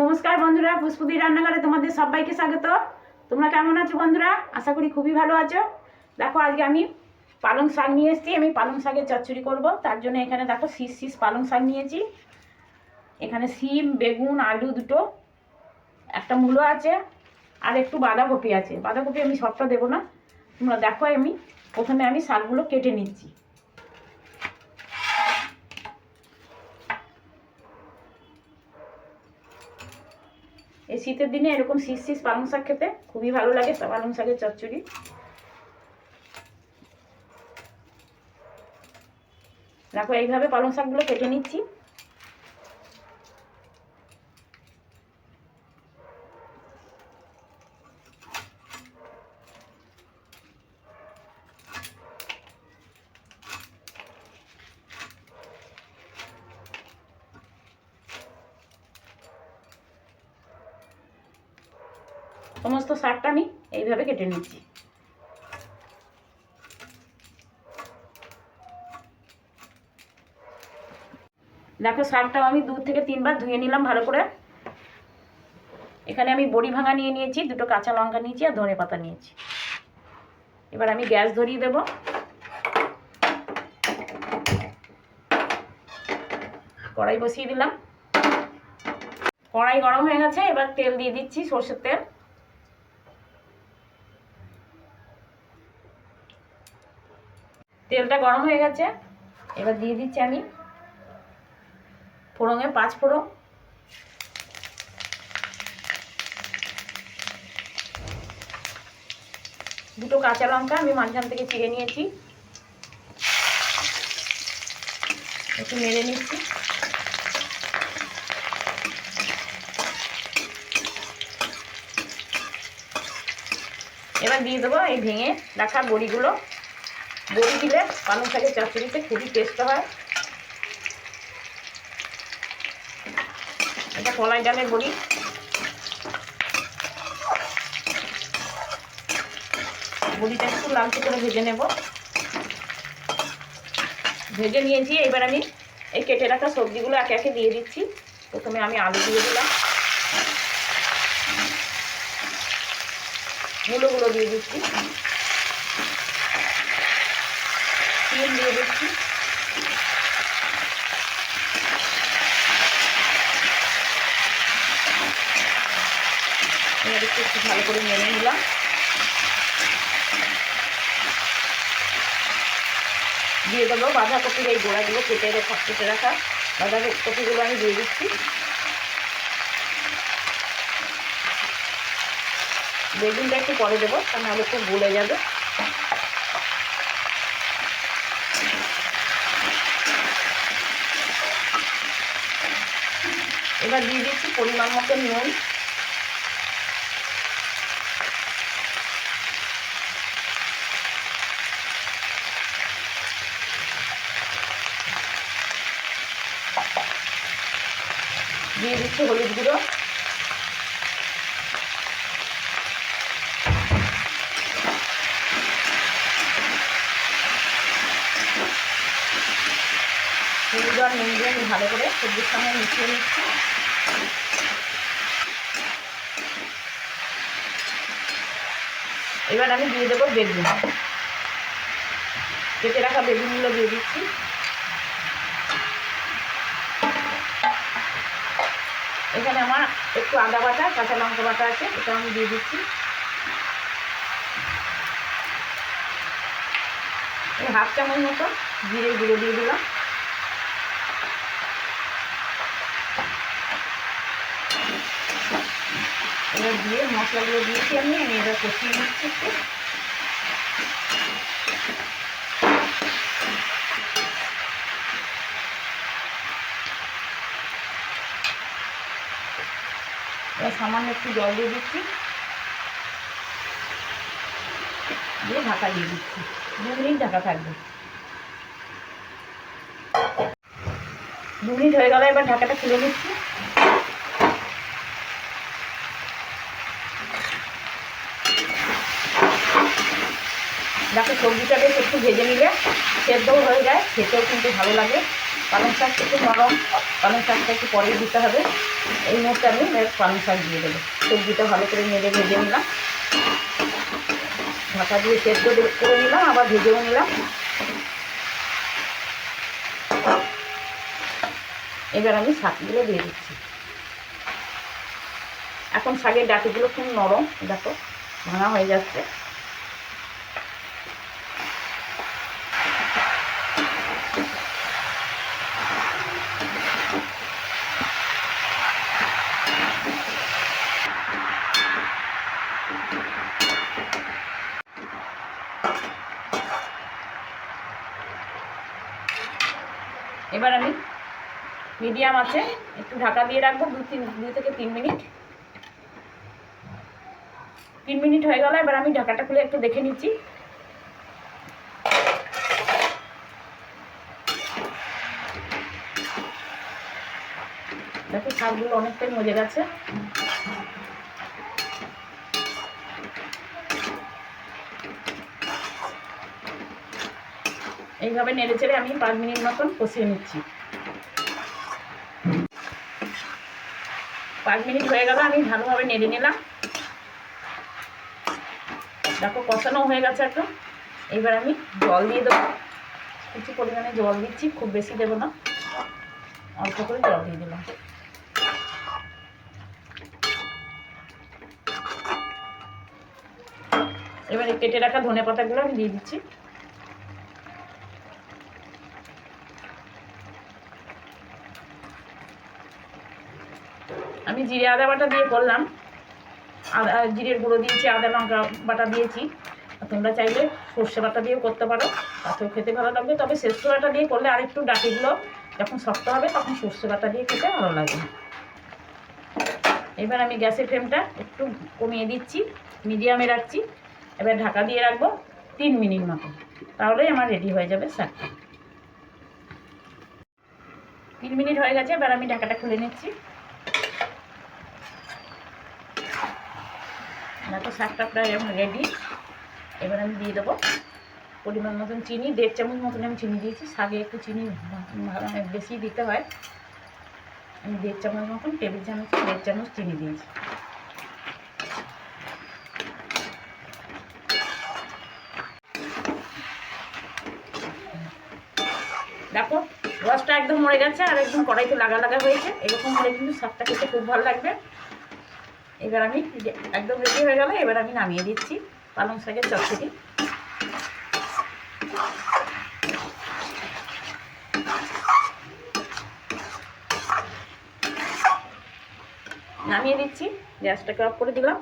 নমস্কার বন্ধুরা পুষ্পদি রান্নাঘরে তোমাদের সবাইকে স্বাগত। তোমরা কেমন আছো বন্ধুরা? আশা করি খুবই ভালো আছো। দেখো, আজকে আমি পালং শাক নিয়ে এসেছি। আমি পালং শাকের চচ্চড়ি করব। তার জন্য এখানে দেখো, শীষ শীষ পালং শাক নিয়েছি। এখানে শিম, বেগুন, আলু দুটো, একটা মূলো আছে, আর একটু বাঁধাকপি আছে। বাঁধাকপি আমি সবটা দেবো না। তোমরা দেখো, আমি প্রথমে আমি শাকগুলো কেটে নিচ্ছি। এই শীতের দিনে এরকম শীত শীত পালং শাক খেতে খুবই ভালো লাগে পালং শাকের চচ্চড়ি। দেখো, এইভাবে পালং শাকগুলো কেটে নিচ্ছি। সমস্ত শাকটা আমি এইভাবে কেটে নিচ্ছি। দেখো শাকটাও আমি দু থেকে তিনবার ধুয়ে নিলাম ভালো করে। এখানে আমি বড়ি ভাঙা নিয়ে নিয়েছি, দুটো কাঁচা লঙ্কা নিয়েছি আর ধনে পাতা নিয়েছি। এবার আমি গ্যাস ধরিয়ে দেব। কড়াই বসিয়ে দিলাম। কড়াই গরম হয়ে গেছে, এবার তেল দিয়ে দিচ্ছি সর্ষের তেল। তেলটা গরম হয়ে গেছে। এবার দিয়ে দিচ্ছি আমি ফোড়ঙে পাঁচ ফোড়ন। দুটো কাঁচা লঙ্কা আমি মাঝখান থেকে চিড়ে নিয়েছি। একটু মেরে নিচ্ছি। এবার দিয়ে দেবো এই ভেঙে রাখা বড়িগুলো। বড়ি দিলে পালং শাকের চচ্চড়িতে খুবই টেস্ট হয়। এটা কলাই ডালের বড়ি। বড়িটা একটু লালচে করে ভেজে নেব। ভেজে নিয়েছি, এবার আমি এই কেটে রাখা সবজিগুলো একে একে দিয়ে দিচ্ছি। প্রথমে আমি আলু দিয়ে দিলাম। মূলোগুলো দিয়ে দিচ্ছি তিল দিয়ে দিচ্ছি একটু একটু ভালো করে মেনে নিলাম দিয়ে দেবো বাঁধাকপির এই গোড়াগুলো কেটে রেখা কেটে রাখা বাঁধাকপিগুলো আমি দিয়ে দিচ্ছি বেগুনটা একটু পরে দেবো তা নাহলে খুব গলে যাবে এবার দিয়ে দিচ্ছি পরিমাণ মতো নুন। দিয়ে দিচ্ছি হলুদ গুঁড়ো। হলুদ আর ভালো করে সবজির সঙ্গে মিশিয়ে নিচ্ছি। এবার আমি দিয়ে দেবো বেগুন। কেটে রাখা বেগুনগুলো দিয়ে দিচ্ছি। এখানে আমার একটু আদা বাটা, কাঁচা লঙ্কা বাটা আছে, এটা আমি দিয়ে দিচ্ছি। হাফ চামচ মতো জিরে গুঁড়ো দিয়ে দিলাম। এবার দিয়ে, মশলাগুলো দিয়েছি আমি আমি এবার কষিয়ে নিচ্ছি সামান্য একটু জল দিয়ে দিচ্ছি। দিয়ে ঢাকা দিয়ে দিচ্ছি। দু মিনিট ঢাকা থাকবে। দু মিনিট হয়ে গেল, এবার ঢাকাটা খুলে নিচ্ছি। দেখো সবজিটা বেশ একটু ভেজে নিলে সেদ্ধও হয়ে যায়, খেতেও কিন্তু ভালো লাগে। পালং শাক একটু নরম, পালং শাকটা একটু পরেই দিতে হবে। এই মুহূর্তে আমি পালং শাক দিয়ে দেবো। সবজিটা ভালো করে নেড়ে ভেজে নিলাম। ঢাকা দিয়ে সেদ্ধ করে নিলাম, আবার ভেজেও নিলাম। এবার আমি শাকগুলো দিয়ে দিচ্ছি। এখন শাকের ডাটিগুলো খুব নরম, দেখো, ভাঙা হয়ে যাচ্ছে এবার আমি মিডিয়াম আছে। একটু ঢাকা দিয়ে রাখব, দু তিন দুই থেকে তিন মিনিট। তিন মিনিট হয়ে গেল, এবার আমি ঢাকাটা খুলে একটু দেখে নিচ্ছি। দেখো শাকগুলো অনেকটাই মজে গেছে। এইভাবে নেড়ে চেড়ে আমি পাঁচ মিনিট মতন কষিয়ে নিচ্ছি। পাঁচ মিনিট হয়ে গেল, আমি ভালোভাবে নেড়ে নিলাম। দেখো, কষানো হয়ে গেছে একদম। এবার আমি জল দিয়ে দেবো। কিছু পরিমাণে জল দিচ্ছি, খুব বেশি দেবো না। অল্প করে জল দিয়ে দিলাম। এবারে কেটে রাখা ধনে পাতাগুলো আমি দিয়ে দিচ্ছি। আমি জিরে আদা বাটা দিয়ে করলাম। আদা, জিরের গুঁড়ো দিয়েছি, আদা লঙ্কা বাটা দিয়েছি। তোমরা চাইলে সর্ষে বাটা দিয়েও করতে পারো, তাতেও খেতে ভালো লাগবে। তবে সর্ষে বাটা দিয়ে করলে আরেকটু ডাটিগুলো যখন শক্ত হবে, তখন সর্ষে বাটা দিয়ে খেতে ভালো লাগবে। এবার আমি গ্যাসের ফ্লেমটা একটু কমিয়ে দিচ্ছি, মিডিয়ামে রাখছি। এবার ঢাকা দিয়ে রাখব তিন মিনিট মতো। তাহলেই আমার রেডি হয়ে যাবে শাকটা তিন মিনিট হয়ে গেছে, এবার আমি ঢাকাটা খুলে নিচ্ছি। দেখো শাকটা প্রায় এখন রেডি এবার আমি দিয়ে দেবো পরিমাণ মতন চিনি, দেড় চামচ মতন আমি চিনি দিয়েছি। শাকে একটু চিনি ভা- বেশি দিতে হয়। আমি দেড় চামচ মতন টেবিল চামচ দেড় চামচ চিনি দিয়েছি। দেখো, রসটা একদম মরে গেছে আর একদম কড়াইতে লাগা লাগা হয়েছে। এরকম হলে কিন্তু শাকটা খেতে খুব ভালো লাগবে। এবার আমি একদম রেডি হয়ে গেল, এবার আমি নামিয়ে দিচ্ছি পালং শাকের চচ্চড়ি। নামিয়ে দিচ্ছি, গ্যাসটাকে অফ করে দিলাম।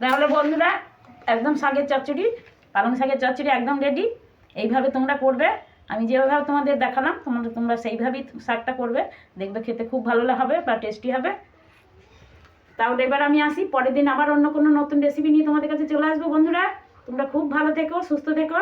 তাহলে বন্ধুরা একদম শাকের চচ্চড়ি, পালং শাকের চচ্চড়ি একদম রেডি এইভাবে তোমরা করবে, আমি যেভাবে তোমাদের দেখালাম, তোমাদের, তোমরা সেইভাবেই শাকটা করবে। দেখবে খেতে খুব ভালো হবে বা টেস্টি হবে। তাহলে এবার আমি আসি, পরের দিন আবার অন্য কোনো নতুন রেসিপি নিয়ে তোমাদের কাছে চলে আসব। বন্ধুরা, তোমরা খুব ভালো থেকো, সুস্থ থেকো।